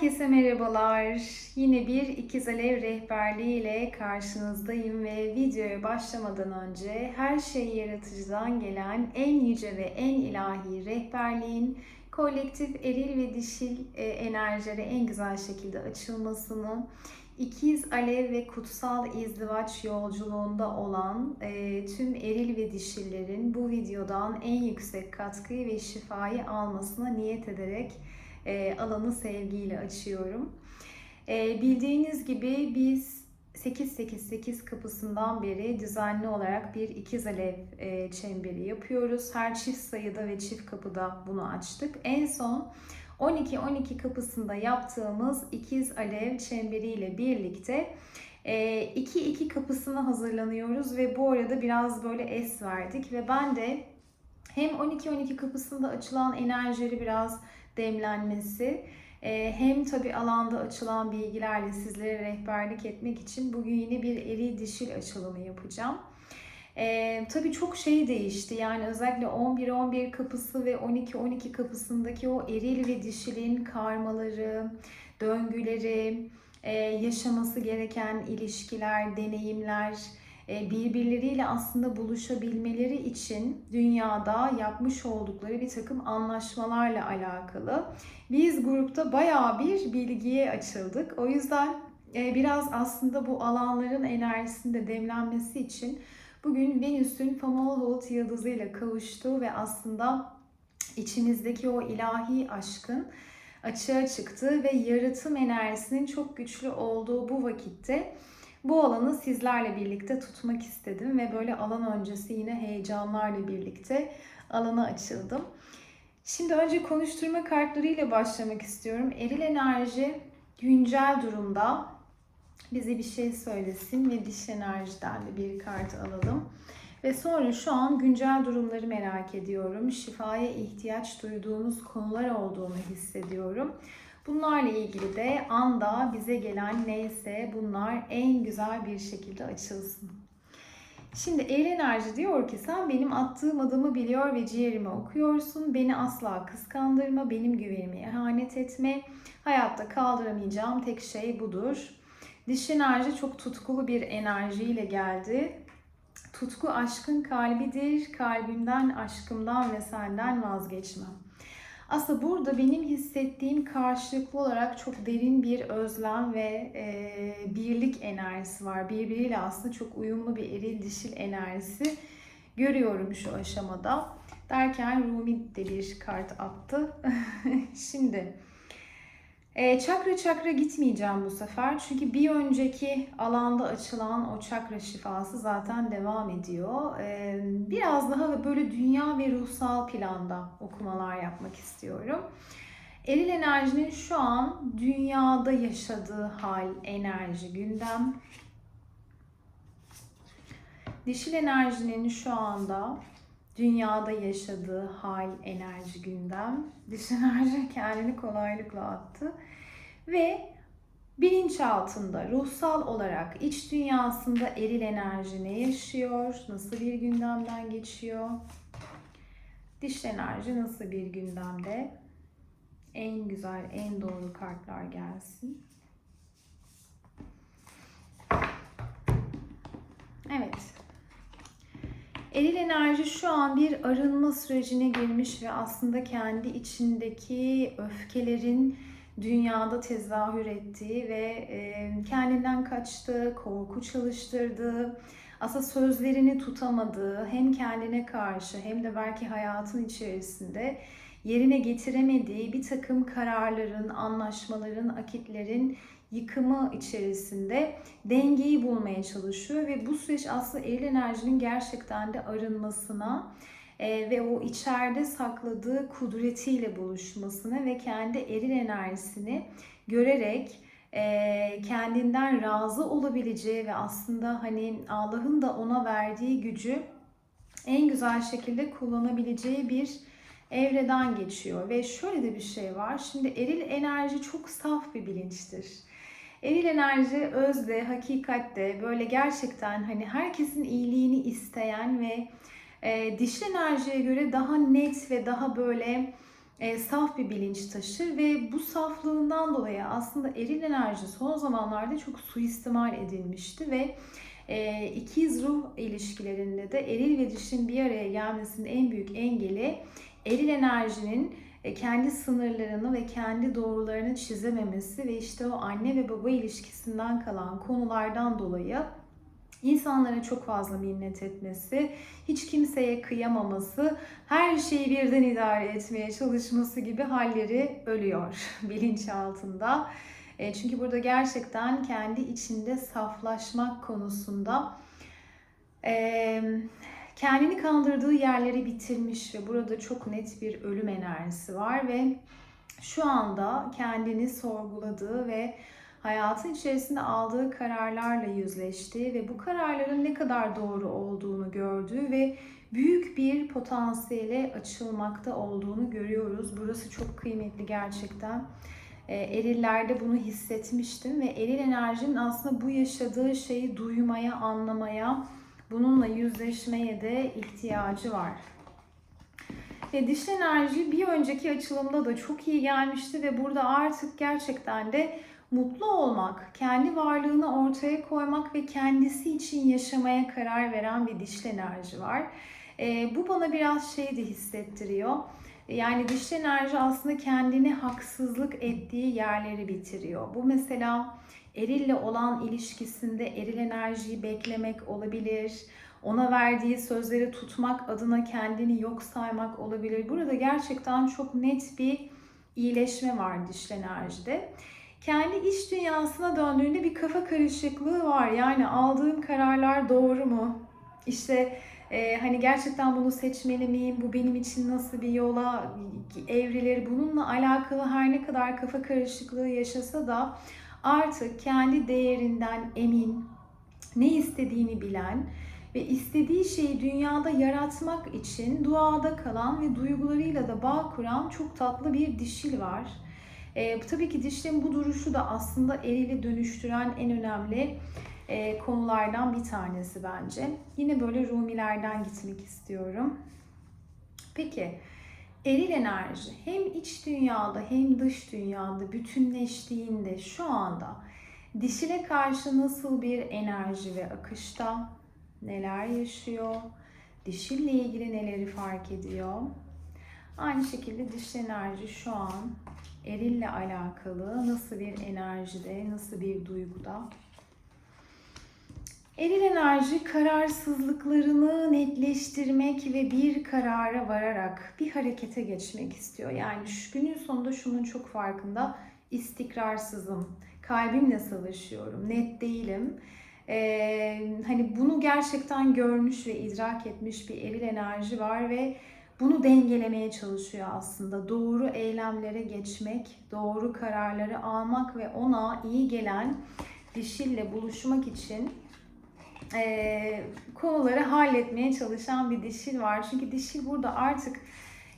Herkese merhabalar. Yine bir ikiz alev rehberliği ile karşınızdayım ve videoya başlamadan önce her şey yaratıcıdan gelen en yüce ve en ilahi rehberliğin kolektif eril ve dişil e, enerjilere en güzel şekilde açılmasını, ikiz alev ve kutsal izdivaç yolculuğunda olan e, tüm eril ve dişillerin bu videodan en yüksek katkıyı ve şifayı almasına niyet ederek e, alanı sevgiyle açıyorum. E, bildiğiniz gibi biz 888 kapısından beri düzenli olarak bir ikiz alev e, çemberi yapıyoruz. Her çift sayıda ve çift kapıda bunu açtık. En son 12-12 kapısında yaptığımız ikiz alev çemberiyle birlikte 2-2 kapısını hazırlanıyoruz ve bu arada biraz böyle es verdik ve ben de hem 12-12 kapısında açılan enerjileri biraz demlenmesi e, hem tabi alanda açılan bilgilerle sizlere rehberlik etmek için bugün yine bir eri dişil açılımı yapacağım. Ee, tabii çok şey değişti. Yani özellikle 11-11 kapısı ve 12-12 kapısındaki o eril ve dişilin karmaları, döngüleri, e, yaşaması gereken ilişkiler, deneyimler, birbirleriyle aslında buluşabilmeleri için dünyada yapmış oldukları bir takım anlaşmalarla alakalı. Biz grupta bayağı bir bilgiye açıldık. O yüzden e, biraz aslında bu alanların enerjisinde demlenmesi için bugün Venüs'ün Fomalhaut yıldızıyla kavuştuğu ve aslında içimizdeki o ilahi aşkın açığa çıktığı ve yaratım enerjisinin çok güçlü olduğu bu vakitte bu alanı sizlerle birlikte tutmak istedim ve böyle alan öncesi yine heyecanlarla birlikte alana açıldım. Şimdi önce konuşturma kartlarıyla başlamak istiyorum. Eril enerji güncel durumda bize bir şey söylesin ve diş enerjiden de bir kart alalım. Ve sonra şu an güncel durumları merak ediyorum. Şifaya ihtiyaç duyduğumuz konular olduğunu hissediyorum. Bunlarla ilgili de anda bize gelen neyse bunlar en güzel bir şekilde açılsın. Şimdi el enerji diyor ki sen benim attığım adımı biliyor ve ciğerimi okuyorsun. Beni asla kıskandırma, benim güvenime ihanet etme. Hayatta kaldıramayacağım tek şey budur. Diş enerji çok tutkulu bir enerjiyle geldi. Tutku aşkın kalbidir. Kalbimden, aşkımdan ve senden vazgeçmem. Aslında burada benim hissettiğim karşılıklı olarak çok derin bir özlem ve e, birlik enerjisi var. Birbiriyle aslında çok uyumlu bir eril dişil enerjisi görüyorum şu aşamada. Derken Rumi de bir kart attı. Şimdi e, çakra çakra gitmeyeceğim bu sefer. Çünkü bir önceki alanda açılan o çakra şifası zaten devam ediyor. E, biraz daha böyle dünya ve ruhsal planda okumalar yapmak istiyorum. Eril enerjinin şu an dünyada yaşadığı hal, enerji, gündem. Dişil enerjinin şu anda dünyada yaşadığı hal, enerji, gündem. Dış enerji kendini kolaylıkla attı. Ve bilinç altında ruhsal olarak iç dünyasında eril enerji ne yaşıyor? Nasıl bir gündemden geçiyor? Diş enerji nasıl bir gündemde? En güzel, en doğru kartlar gelsin. Eril enerji şu an bir arınma sürecine girmiş ve aslında kendi içindeki öfkelerin dünyada tezahür ettiği ve e, kendinden kaçtığı, korku çalıştırdığı, aslında sözlerini tutamadığı hem kendine karşı hem de belki hayatın içerisinde yerine getiremediği bir takım kararların, anlaşmaların, akitlerin yıkımı içerisinde dengeyi bulmaya çalışıyor ve bu süreç aslında eril enerjinin gerçekten de arınmasına e, ve o içeride sakladığı kudretiyle buluşmasına ve kendi eril enerjisini görerek e, kendinden razı olabileceği ve aslında hani Allah'ın da ona verdiği gücü en güzel şekilde kullanabileceği bir evreden geçiyor ve şöyle de bir şey var. Şimdi eril enerji çok saf bir bilinçtir. Eril enerji özde, hakikatte böyle gerçekten hani herkesin iyiliğini isteyen ve e, dişil enerjiye göre daha net ve daha böyle e, saf bir bilinç taşır ve bu saflığından dolayı aslında eril enerji son zamanlarda çok suistimal edilmişti ve e, ikiz ruh ilişkilerinde de eril ve dişin bir araya gelmesinin en büyük engeli eril enerjinin kendi sınırlarını ve kendi doğrularını çizememesi ve işte o anne ve baba ilişkisinden kalan konulardan dolayı insanlara çok fazla minnet etmesi, hiç kimseye kıyamaması, her şeyi birden idare etmeye çalışması gibi halleri ölüyor bilinçaltında. E, çünkü burada gerçekten kendi içinde saflaşmak konusunda e, kendini kandırdığı yerleri bitirmiş ve burada çok net bir ölüm enerjisi var ve şu anda kendini sorguladığı ve hayatın içerisinde aldığı kararlarla yüzleştiği ve bu kararların ne kadar doğru olduğunu gördüğü ve büyük bir potansiyele açılmakta olduğunu görüyoruz. Burası çok kıymetli gerçekten. E, erillerde bunu hissetmiştim ve eril enerjinin aslında bu yaşadığı şeyi duymaya, anlamaya, bununla yüzleşmeye de ihtiyacı var. Ve dişil enerji bir önceki açılımda da çok iyi gelmişti ve burada artık gerçekten de mutlu olmak, kendi varlığını ortaya koymak ve kendisi için yaşamaya karar veren bir dişli enerji var. E, bu bana biraz şey de hissettiriyor. Yani dişli enerji aslında kendini haksızlık ettiği yerleri bitiriyor. Bu mesela erille olan ilişkisinde eril enerjiyi beklemek olabilir. Ona verdiği sözleri tutmak adına kendini yok saymak olabilir. Burada gerçekten çok net bir iyileşme var dişli enerjide kendi iş dünyasına döndüğünde bir kafa karışıklığı var. Yani aldığım kararlar doğru mu? İşte e, hani gerçekten bunu seçmeli miyim? Bu benim için nasıl bir yola evrilir? Bununla alakalı her ne kadar kafa karışıklığı yaşasa da artık kendi değerinden emin, ne istediğini bilen ve istediği şeyi dünyada yaratmak için duada kalan ve duygularıyla da bağ kuran çok tatlı bir dişil var. E, tabii ki dişlerin bu duruşu da aslında erili dönüştüren en önemli e, konulardan bir tanesi bence. Yine böyle Rumilerden gitmek istiyorum. Peki eril enerji hem iç dünyada hem dış dünyada bütünleştiğinde şu anda dişile karşı nasıl bir enerji ve akışta neler yaşıyor? Dişille ilgili neleri fark ediyor? Aynı şekilde dişil enerji şu an erille alakalı nasıl bir enerjide, nasıl bir duyguda? Eril enerji kararsızlıklarını netleştirmek ve bir karara vararak bir harekete geçmek istiyor. Yani şu günün sonunda şunun çok farkında. istikrarsızım, kalbimle savaşıyorum, net değilim. Ee, hani bunu gerçekten görmüş ve idrak etmiş bir eril enerji var ve bunu dengelemeye çalışıyor aslında. Doğru eylemlere geçmek, doğru kararları almak ve ona iyi gelen dişille buluşmak için e, konuları halletmeye çalışan bir dişil var. Çünkü dişil burada artık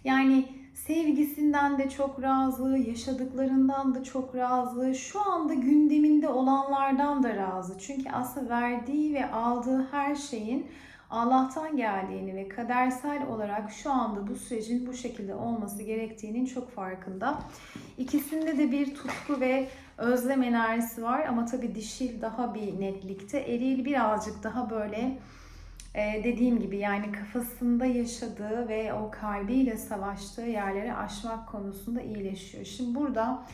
yani sevgisinden de çok razı, yaşadıklarından da çok razı, şu anda gündeminde olanlardan da razı. Çünkü aslında verdiği ve aldığı her şeyin Allah'tan geldiğini ve kadersel olarak şu anda bu sürecin bu şekilde olması gerektiğinin çok farkında. İkisinde de bir tutku ve özlem enerjisi var ama tabii dişil daha bir netlikte. Eril birazcık daha böyle e, dediğim gibi yani kafasında yaşadığı ve o kalbiyle savaştığı yerleri aşmak konusunda iyileşiyor. Şimdi burada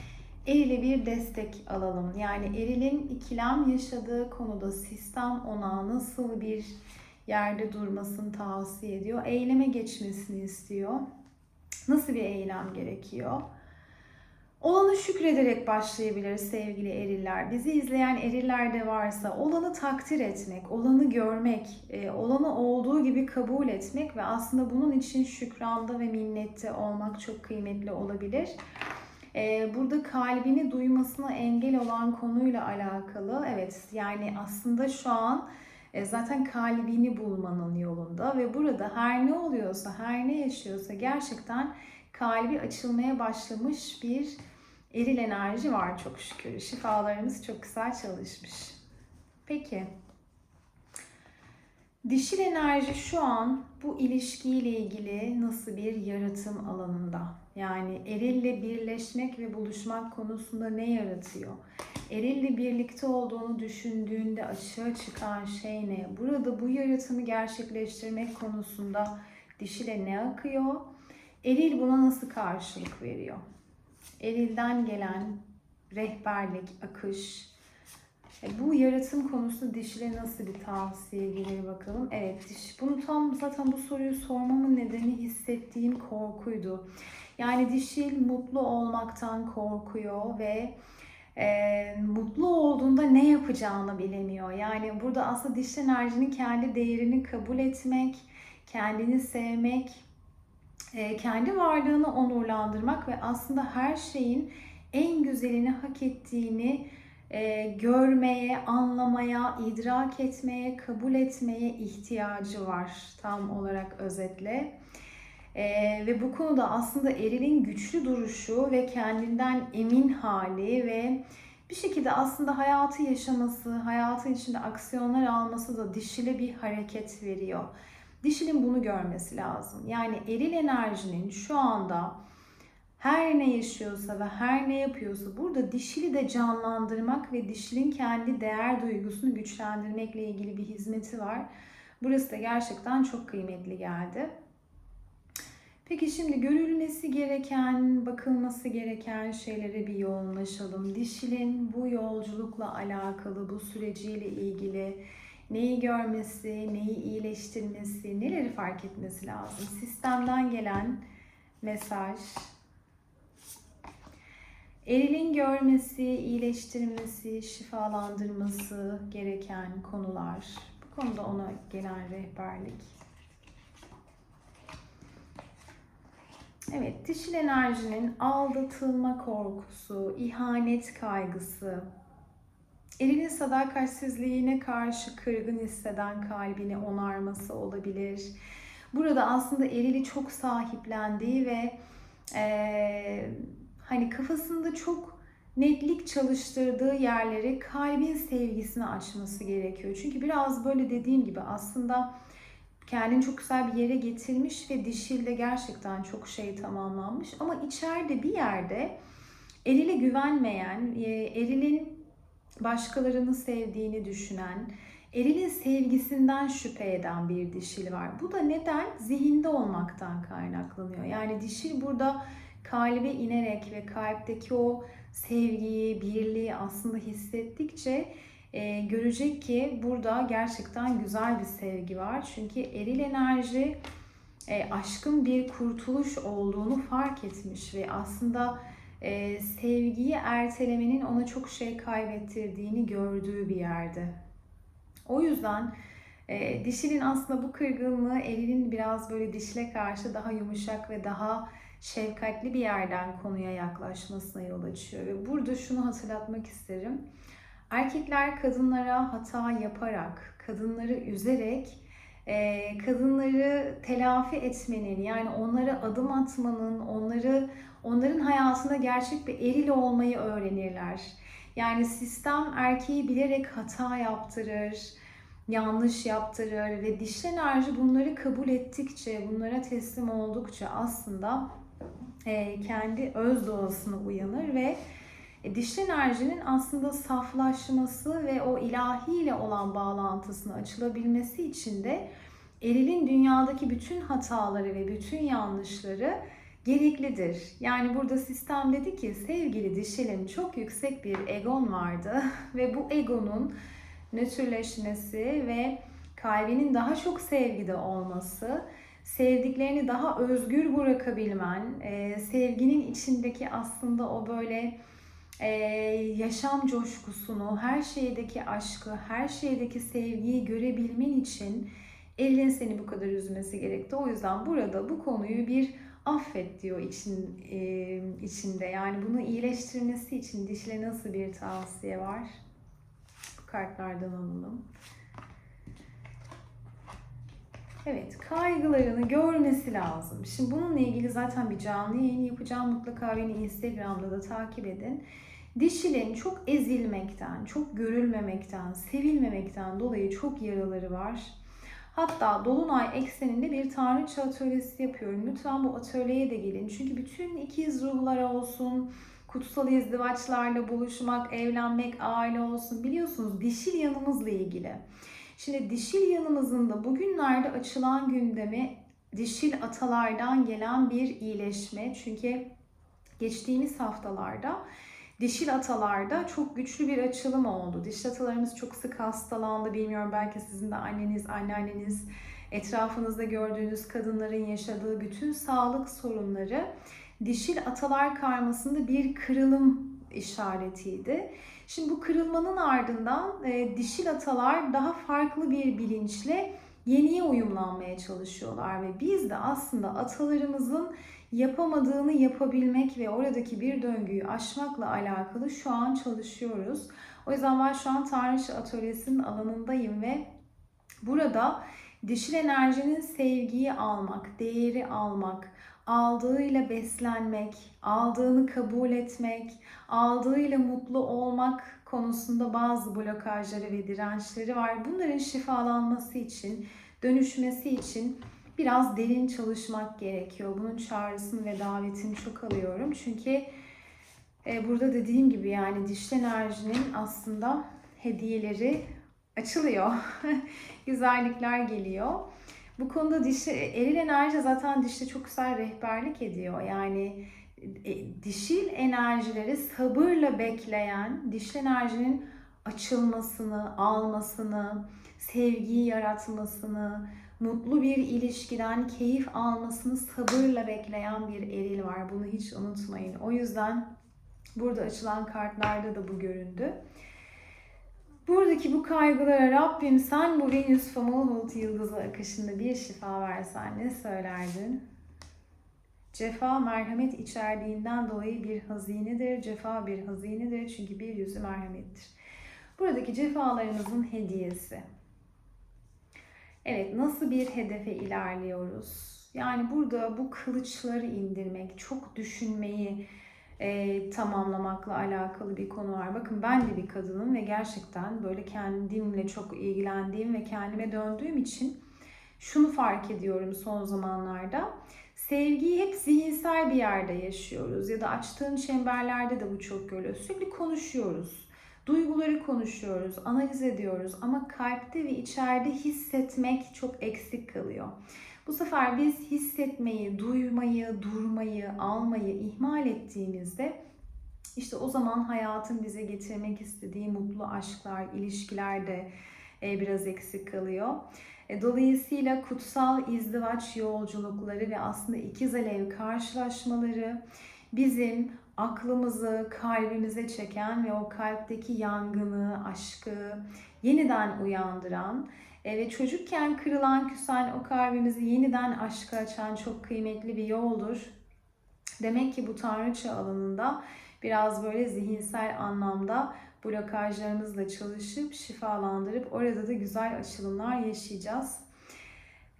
Eril'e bir destek alalım. Yani Eril'in ikilem yaşadığı konuda sistem ona nasıl bir yerde durmasını tavsiye ediyor. Eyleme geçmesini istiyor. Nasıl bir eylem gerekiyor? Olanı şükrederek başlayabiliriz sevgili eriller. Bizi izleyen eriller de varsa olanı takdir etmek, olanı görmek, e, olanı olduğu gibi kabul etmek ve aslında bunun için şükranda ve minnette olmak çok kıymetli olabilir. E, burada kalbini duymasına engel olan konuyla alakalı evet yani aslında şu an e, zaten kalbini bulmanın yolunda ve burada her ne oluyorsa, her ne yaşıyorsa gerçekten kalbi açılmaya başlamış bir eril enerji var çok şükür. Şifalarımız çok güzel çalışmış. Peki. Dişil enerji şu an bu ilişkiyle ilgili nasıl bir yaratım alanında? Yani erille birleşmek ve buluşmak konusunda ne yaratıyor? Erille birlikte olduğunu düşündüğünde açığa çıkan şey ne? Burada bu yaratımı gerçekleştirmek konusunda dişile ne akıyor? Eril buna nasıl karşılık veriyor? Erilden gelen rehberlik, akış, e, bu yaratım konusunda dişile nasıl bir tavsiye gelir bakalım. Evet, diş, bunu tam zaten bu soruyu sormamın nedeni hissettiğim korkuydu. Yani dişil mutlu olmaktan korkuyor ve e, mutlu olduğunda ne yapacağını bilemiyor. Yani burada aslında dişil enerjinin kendi değerini kabul etmek, kendini sevmek, kendi varlığını onurlandırmak ve aslında her şeyin en güzelini hak ettiğini e, görmeye, anlamaya, idrak etmeye, kabul etmeye ihtiyacı var tam olarak özetle. E, ve bu konuda aslında erilin güçlü duruşu ve kendinden emin hali ve bir şekilde aslında hayatı yaşaması, hayatın içinde aksiyonlar alması da dişile bir hareket veriyor. Dişilin bunu görmesi lazım. Yani eril enerjinin şu anda her ne yaşıyorsa ve her ne yapıyorsa burada dişili de canlandırmak ve dişilin kendi değer duygusunu güçlendirmekle ilgili bir hizmeti var. Burası da gerçekten çok kıymetli geldi. Peki şimdi görülmesi gereken, bakılması gereken şeylere bir yoğunlaşalım. Dişilin bu yolculukla alakalı, bu süreciyle ilgili neyi görmesi, neyi iyileştirmesi, neleri fark etmesi lazım? Sistemden gelen mesaj, Erilin görmesi, iyileştirmesi, şifalandırması gereken konular. Bu konuda ona gelen rehberlik. Evet, dişil enerjinin aldatılma korkusu, ihanet kaygısı, erinin sadakatsizliğine karşı kırgın hisseden kalbini onarması olabilir. Burada aslında erili çok sahiplendiği ve ee, hani kafasında çok netlik çalıştırdığı yerleri kalbin sevgisini açması gerekiyor. Çünkü biraz böyle dediğim gibi aslında kendini çok güzel bir yere getirmiş ve dişilde gerçekten çok şey tamamlanmış. Ama içeride bir yerde erile güvenmeyen, e, erilin başkalarını sevdiğini düşünen, erilin sevgisinden şüphe eden bir dişil var. Bu da neden? Zihinde olmaktan kaynaklanıyor. Yani dişil burada kalbe inerek ve kalpteki o sevgiyi, birliği aslında hissettikçe e, görecek ki burada gerçekten güzel bir sevgi var. Çünkü eril enerji e, aşkın bir kurtuluş olduğunu fark etmiş ve aslında e, sevgiyi ertelemenin ona çok şey kaybettirdiğini gördüğü bir yerde. O yüzden e, dişilin aslında bu kırgınlığı erilin biraz böyle dişle karşı daha yumuşak ve daha şefkatli bir yerden konuya yaklaşmasına yol açıyor. Ve burada şunu hatırlatmak isterim. Erkekler kadınlara hata yaparak, kadınları üzerek, kadınları telafi etmenin yani onlara adım atmanın, onları onların hayatında gerçek bir eril olmayı öğrenirler. Yani sistem erkeği bilerek hata yaptırır, yanlış yaptırır ve dişli enerji bunları kabul ettikçe, bunlara teslim oldukça aslında e, kendi öz doğasına uyanır ve e, dişli enerjinin aslında saflaşması ve o ilahiyle olan bağlantısını açılabilmesi için de erilin dünyadaki bütün hataları ve bütün yanlışları gereklidir. Yani burada sistem dedi ki sevgili dişilin çok yüksek bir egon vardı ve bu egonun nötrleşmesi ve kalbinin daha çok sevgide olması sevdiklerini daha özgür bırakabilmen, e, sevginin içindeki aslında o böyle e, yaşam coşkusunu, her şeydeki aşkı, her şeydeki sevgiyi görebilmen için elin seni bu kadar üzmesi gerekti. O yüzden burada bu konuyu bir affet diyor için e, içinde. Yani bunu iyileştirmesi için dişle nasıl bir tavsiye var? Kartlardan alalım. Evet, kaygılarını görmesi lazım. Şimdi bununla ilgili zaten bir canlı yayın yapacağım. Mutlaka beni Instagram'da da takip edin. Dişilin çok ezilmekten, çok görülmemekten, sevilmemekten dolayı çok yaraları var. Hatta Dolunay ekseninde bir tanrıça atölyesi yapıyorum. Lütfen bu atölyeye de gelin. Çünkü bütün ikiz ruhlar olsun, kutsal izdivaçlarla buluşmak, evlenmek, aile olsun. Biliyorsunuz dişil yanımızla ilgili. Şimdi dişil yanımızın da bugünlerde açılan gündemi dişil atalardan gelen bir iyileşme. Çünkü geçtiğimiz haftalarda dişil atalarda çok güçlü bir açılım oldu. Dişil atalarımız çok sık hastalandı. Bilmiyorum belki sizin de anneniz, anneanneniz, etrafınızda gördüğünüz kadınların yaşadığı bütün sağlık sorunları dişil atalar karmasında bir kırılım işaretiydi. Şimdi bu kırılmanın ardından e, dişil atalar daha farklı bir bilinçle yeniye uyumlanmaya çalışıyorlar ve biz de aslında atalarımızın yapamadığını yapabilmek ve oradaki bir döngüyü aşmakla alakalı şu an çalışıyoruz. O yüzden ben şu an Tanrıça Atölyesi'nin alanındayım ve burada dişil enerjinin sevgiyi almak, değeri almak, aldığıyla beslenmek, aldığını kabul etmek, aldığıyla mutlu olmak konusunda bazı blokajları ve dirençleri var. Bunların şifalanması için, dönüşmesi için biraz derin çalışmak gerekiyor. Bunun çağrısını ve davetini çok alıyorum. Çünkü e, burada dediğim gibi yani dişli enerjinin aslında hediyeleri açılıyor. Güzellikler geliyor. Bu konuda dişi, eril enerji zaten dişte çok güzel rehberlik ediyor. Yani e, dişil enerjileri sabırla bekleyen, dişli enerjinin açılmasını, almasını, sevgiyi yaratmasını, mutlu bir ilişkiden keyif almasını sabırla bekleyen bir eril var. Bunu hiç unutmayın. O yüzden burada açılan kartlarda da bu göründü. Buradaki bu kaygılara Rabbim sen bu Venüs Famulhult yıldızı akışında bir şifa versen ne söylerdin? Cefa merhamet içerdiğinden dolayı bir hazinedir. Cefa bir hazinedir çünkü bir yüzü merhamettir. Buradaki cefalarımızın hediyesi. Evet nasıl bir hedefe ilerliyoruz? Yani burada bu kılıçları indirmek, çok düşünmeyi, e, tamamlamakla alakalı bir konu var. Bakın ben de bir kadınım ve gerçekten böyle kendimle çok ilgilendiğim ve kendime döndüğüm için şunu fark ediyorum son zamanlarda. Sevgiyi hep zihinsel bir yerde yaşıyoruz ya da açtığın çemberlerde de bu çok görülüyor. Sürekli konuşuyoruz. Duyguları konuşuyoruz, analiz ediyoruz ama kalpte ve içeride hissetmek çok eksik kalıyor. Bu sefer biz hissetmeyi, duymayı, durmayı, almayı ihmal ettiğimizde işte o zaman hayatın bize getirmek istediği mutlu aşklar, ilişkiler de e, biraz eksik kalıyor. E, dolayısıyla kutsal izdivaç yolculukları ve aslında ikiz alev karşılaşmaları bizim aklımızı kalbimize çeken ve o kalpteki yangını, aşkı yeniden uyandıran e, ve çocukken kırılan, küsen o kalbimizi yeniden aşka açan çok kıymetli bir yoldur. Demek ki bu tanrıça alanında biraz böyle zihinsel anlamda blokajlarımızla çalışıp şifalandırıp orada da güzel açılımlar yaşayacağız.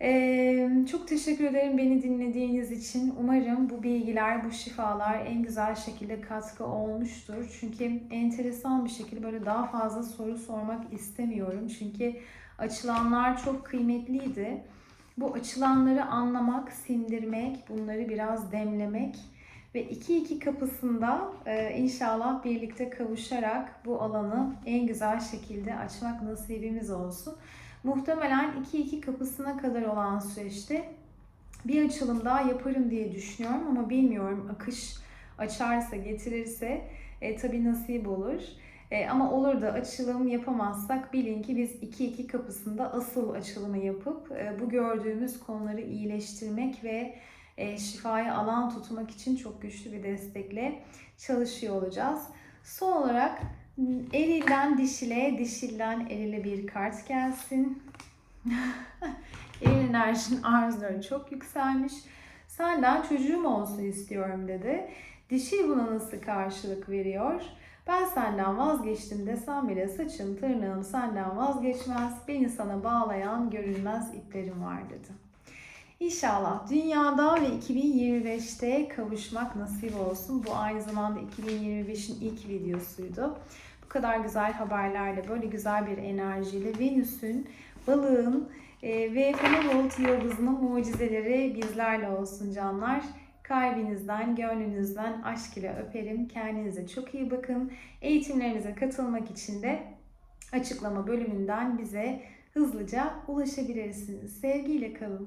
Ee, çok teşekkür ederim beni dinlediğiniz için. Umarım bu bilgiler, bu şifalar en güzel şekilde katkı olmuştur. Çünkü enteresan bir şekilde böyle daha fazla soru sormak istemiyorum. Çünkü açılanlar çok kıymetliydi. Bu açılanları anlamak, sindirmek, bunları biraz demlemek ve iki iki kapısında e, inşallah birlikte kavuşarak bu alanı en güzel şekilde açmak nasibimiz olsun. Muhtemelen 2-2 kapısına kadar olan süreçte bir açılım daha yaparım diye düşünüyorum ama bilmiyorum akış açarsa getirirse e, tabii nasip olur. E, ama olur da açılım yapamazsak bilin ki biz 2-2 kapısında asıl açılımı yapıp e, bu gördüğümüz konuları iyileştirmek ve e, şifaya alan tutmak için çok güçlü bir destekle çalışıyor olacağız. Son olarak Erilden dişile, dişilden erile bir kart gelsin. Eril enerjinin arzuları çok yükselmiş. Senden çocuğum olsun istiyorum dedi. Dişil buna nasıl karşılık veriyor? Ben senden vazgeçtim desem bile saçım, tırnağım senden vazgeçmez. Beni sana bağlayan görünmez iplerim var dedi. İnşallah dünyada ve 2025'te kavuşmak nasip olsun. Bu aynı zamanda 2025'in ilk videosuydu bu kadar güzel haberlerle, böyle güzel bir enerjiyle Venüs'ün balığın e, ve Fenerbahçe yıldızının mucizeleri bizlerle olsun canlar. Kalbinizden, gönlünüzden aşk ile öperim. Kendinize çok iyi bakın. Eğitimlerimize katılmak için de açıklama bölümünden bize hızlıca ulaşabilirsiniz. Sevgiyle kalın.